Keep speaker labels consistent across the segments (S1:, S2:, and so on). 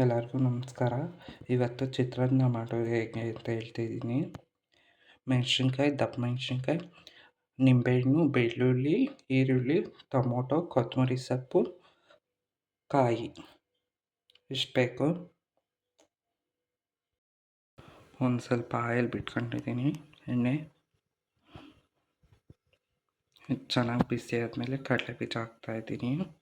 S1: ಎಲ್ಲರಿಗೂ ನಮಸ್ಕಾರ. ಇವತ್ತು ಚಿತ್ರಾನ್ನ ಮಾಡೋದು ಹೇಗೆ ಅಂತ ಹೇಳ್ತಿದ್ದೀನಿ ಮೆಣಸಿನ್ಕಾಯಿ, ದಪ್ಪ ಮೆಣಸಿನ್ಕಾಯಿ, ನಿಂಬೆಹಣ್ಣು, ಬೆಳ್ಳುಳ್ಳಿ, ಈರುಳ್ಳಿ, ಟೊಮೊಟೊ, ಕೊತ್ತಂಬರಿ ಸೊಪ್ಪು, ಕಾಯಿ. ಇಷ್ಟು ಬೇಕು? ಒಂದು ಸ್ವಲ್ಪ ಆಯಿಲ್ ಬಿಟ್ಕೊಂಡಿದ್ದೀನಿ. ಎಣ್ಣೆ. ಚೆನ್ನಾಗಿ ಬಿಸಿ ಆದಮೇಲೆ ಕಡಲೆ ಬೀಜ ಹಾಕ್ತಾಯಿದ್ದೀನಿ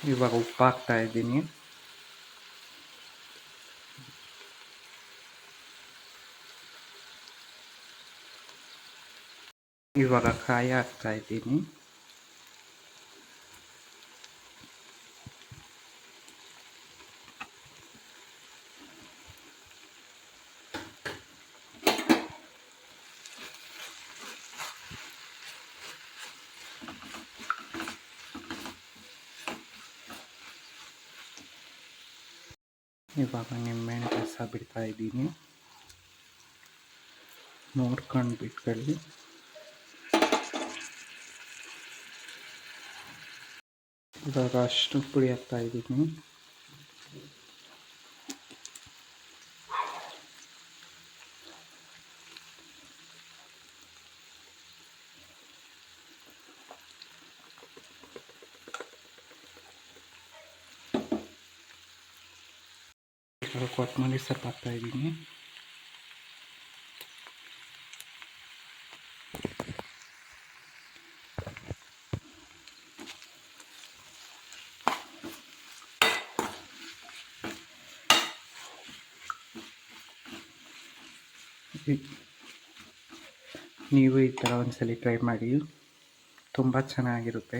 S1: ಹಾಕ್ತಾಯಿದ್ದೀನಿ ಇವಾಗ ಉಪ್ಪು ಹಾಕ್ತಾ ಇದ್ದೀನಿ ಇವಾಗ ಕಾಯಿ ಹಾಕ್ತಾ ಇದ್ದೀನಿ ಇವಾಗ ನಿಂಬೆಹಣ್ಣು ರಸ ಬಿಡ್ತಾ ಇದ್ದೀನಿ. ನೋಡ್ಕೊಂಡು ಬಿಟ್ಕೊಳ್ಳಿ. ಇವಾಗ ಅಷ್ಟು ಪುಡಿ ಹಾಕ್ತಾ ಇದ್ದೀನಿ. ಕೊತ್ತಂಬರಿ ಸೊಪ್ಪು ಹಾಕ್ತಾಯಿದ್ದೀನಿ ನೀವು ಈ ಥರ ಒಂದ್ಸಲ ಟ್ರೈ ಮಾಡಿ. ತುಂಬ ಚೆನ್ನಾಗಿರುತ್ತೆ.